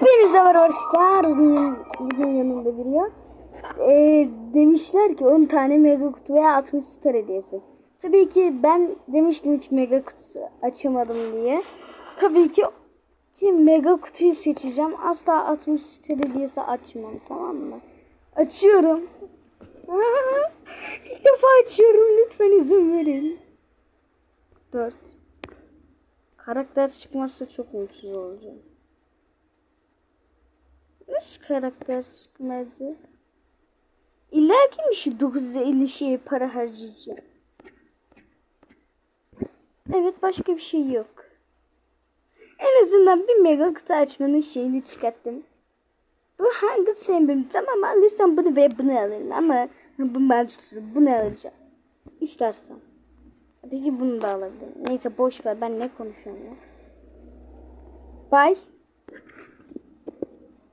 Hepinize arkadaşlar. Bugün yanımda biri yok. Ee, demişler ki 10 tane mega kutu veya 60 star hediyesi. Tabii ki ben demiştim hiç mega kutu açamadım diye. Tabii ki ki mega kutuyu seçeceğim. Asla 60 star hediyesi açmam tamam mı? Açıyorum. Aa, defa açıyorum. Lütfen izin verin. 4. Karakter çıkmazsa çok mutsuz olacağım. Nasıl karakter çıkmadı? İlla ki mi şu 950 şeye para harcayacağım? Evet başka bir şey yok. En azından bir mega kutu açmanın şeyini çıkarttım. Bu hangi sembolü? Tamam alırsam bunu ve bunu alırım ama bu mantıksız. Bunu alacağım. İstersen. Peki bunu da alabilirim. Neyse boş ver ben ne konuşuyorum ya. Bye.